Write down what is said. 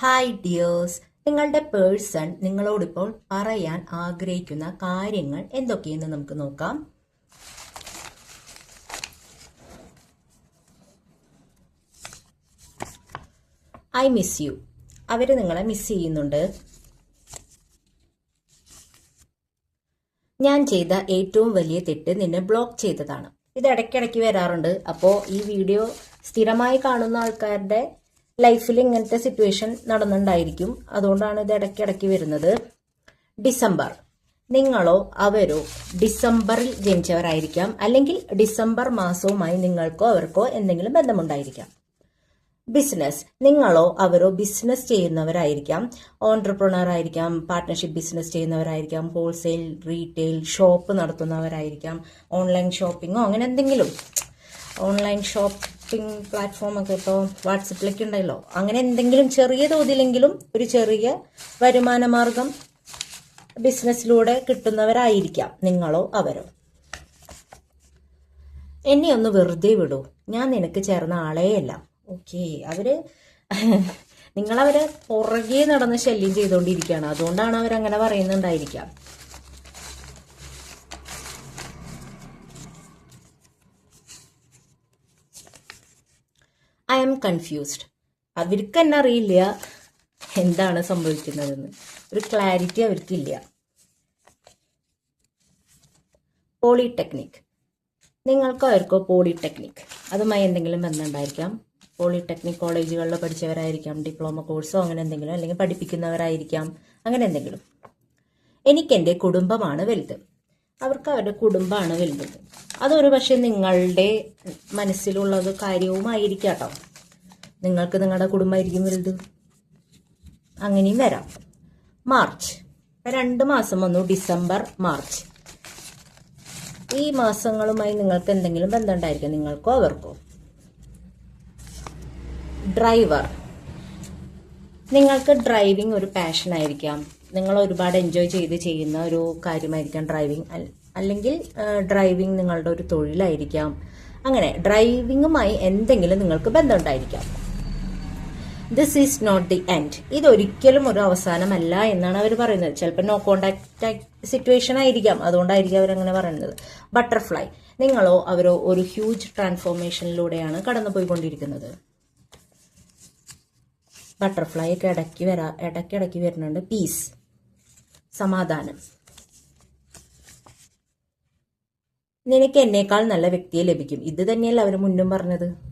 Hi dears നിങ്ങളുടെ person നിങ്ങളോടിപ്പോൾ പറയാൻ ആഗ്രഹിക്കുന്ന കാര്യങ്ങൾ എന്തൊക്കെയെന്ന് നമുക്ക് നോക്കാം. ഐ മിസ് യു അവർ നിങ്ങളെ മിസ് ചെയ്യുന്നുണ്ട്. ഞാൻ ചെയ്ത ഏറ്റവും വലിയ തെറ്റ് നിന്നെ ബ്ലോക്ക് ചെയ്തതാണ്. ഇത് ഇടയ്ക്കിടയ്ക്ക് വരാറുണ്ട്. അപ്പോൾ ഈ വീഡിയോ സ്ഥിരമായി കാണുന്ന ആൾക്കാരുടെ ലൈഫിൽ ഇങ്ങനത്തെ സിറ്റുവേഷൻ നടന്നുണ്ടായിരിക്കും. അതുകൊണ്ടാണ് ഇത് ഇടയ്ക്കിടയ്ക്ക് വരുന്നത്. ഡിസംബർ. നിങ്ങളോ അവരോ ഡിസംബറിൽ ജനിച്ചവരായിരിക്കാം. അല്ലെങ്കിൽ ഡിസംബർ മാസവുമായി നിങ്ങൾക്കോ അവർക്കോ എന്തെങ്കിലും ബന്ധമുണ്ടായിരിക്കാം. ബിസിനസ്. നിങ്ങളോ അവരോ ബിസിനസ് ചെയ്യുന്നവരായിരിക്കാം. ഓൺടർപ്രണർ ആയിരിക്കാം പാർട്ട്ണർഷിപ്പ് ബിസിനസ് ചെയ്യുന്നവരായിരിക്കാം ഹോൾസെയിൽ റീറ്റെയിൽ ഷോപ്പ് നടത്തുന്നവരായിരിക്കാം. ഓൺലൈൻ ഷോപ്പിങ്ങോ അങ്ങനെ എന്തെങ്കിലും. ഓൺലൈൻ ഷോപ്പിംഗ് പ്ലാറ്റ്ഫോം ഒക്കെ ഇപ്പോൾ വാട്സപ്പിലൊക്കെ ഉണ്ടല്ലോ അങ്ങനെ എന്തെങ്കിലും ചെറിയ തോതിലെങ്കിലും ഒരു ചെറിയ വരുമാന മാർഗം ബിസിനസ്സിലൂടെ കിട്ടുന്നവരായിരിക്കാം നിങ്ങളോ അവരോ. എന്നെ ഒന്ന് വെറുതെ വിടൂ. ഞാൻ നിനക്ക് ചേർന്ന ആളെയല്ല ഓക്കെ അവർ നിങ്ങളവരെ പുറകെ നടന്ന് ശല്യം ചെയ്തുകൊണ്ടിരിക്കുകയാണ് അതുകൊണ്ടാണ് അവരങ്ങനെ പറയുന്നുണ്ടായിരിക്കാം. ആം കൺഫ്യൂസ്ഡ് അവർക്ക് തന്നെ അറിയില്ല എന്താണ് സംഭവിക്കുന്നതെന്ന്. ഒരു ക്ലാരിറ്റി അവർക്കില്ല. പോളിടെക്നിക് നിങ്ങൾക്കോ അവർക്കോ പോളിടെക്നിക് അതുമായി എന്തെങ്കിലും ബന്ധമുണ്ടായിരിക്കാം. പോളിടെക്നിക് കോളേജുകളിൽ പഠിച്ചവരായിരിക്കാം. ഡിപ്ലോമ കോഴ്സോ അങ്ങനെ എന്തെങ്കിലും അല്ലെങ്കിൽ പഠിപ്പിക്കുന്നവരായിരിക്കാം. അങ്ങനെ എന്തെങ്കിലും. എനിക്ക് എന്റെ കുടുംബമാണ് വലുത്. അവർക്ക് അവരുടെ കുടുംബമാണ് വലുത്. അതൊരു പക്ഷെ നിങ്ങളുടെ മനസ്സിലുള്ളത് കാര്യവുമായിരിക്കാം കേട്ടോ. നിങ്ങൾക്ക് നിങ്ങളുടെ കുടുംബമായിരിക്കും വലുത്. അങ്ങനെയും വരാം. മാർച്ച്. രണ്ട് മാസം വന്നു ഡിസംബർ മാർച്ച്. ഈ മാസങ്ങളുമായി നിങ്ങൾക്ക് എന്തെങ്കിലും ബന്ധം ഉണ്ടായിരിക്കും നിങ്ങൾക്കോ അവർക്കോ. ഡ്രൈവർ. നിങ്ങൾക്ക് ഡ്രൈവിംഗ് ഒരു പാഷൻ ആയിരിക്കാം. നിങ്ങൾ ഒരുപാട് എൻജോയ് ചെയ്ത് ചെയ്യുന്ന ഒരു കാര്യമായിരിക്കാം ഡ്രൈവിംഗ്. അല്ലെങ്കിൽ ഡ്രൈവിംഗ് നിങ്ങളുടെ ഒരു തൊഴിലായിരിക്കാം. അങ്ങനെ ഡ്രൈവിങ്ങുമായി എന്തെങ്കിലും നിങ്ങൾക്ക് ബന്ധമുണ്ടായിരിക്കാം. This is not the end ഇതൊരിക്കലും ഒരു അവസാനമല്ല എന്നാണ് അവർ പറയുന്നത്. ചിലപ്പോൾ നോ കോണ്ടാക്ട് സിറ്റുവേഷൻ ആയിരിക്കാം. അതുകൊണ്ടായിരിക്കും അവരങ്ങനെ പറയുന്നത്. ബട്ടർഫ്ലൈ നിങ്ങളോ അവരോ ഒരു ഹ്യൂജ് ട്രാൻസ്ഫോർമേഷനിലൂടെയാണ് കടന്നുപോയിക്കൊണ്ടിരിക്കുന്നത്. ബട്ടർഫ്ലൈ ഒക്കെ ഇടയ്ക്ക് വരാ ഇടയ്ക്കിടയ്ക്ക് വരുന്നുണ്ട്. പീസ് സമാധാനം. നിനക്ക് എന്നേക്കാൾ നല്ല വ്യക്തിയെ ലഭിക്കും. ഇത് തന്നെയല്ല അവർ മുന്നും പറഞ്ഞത്?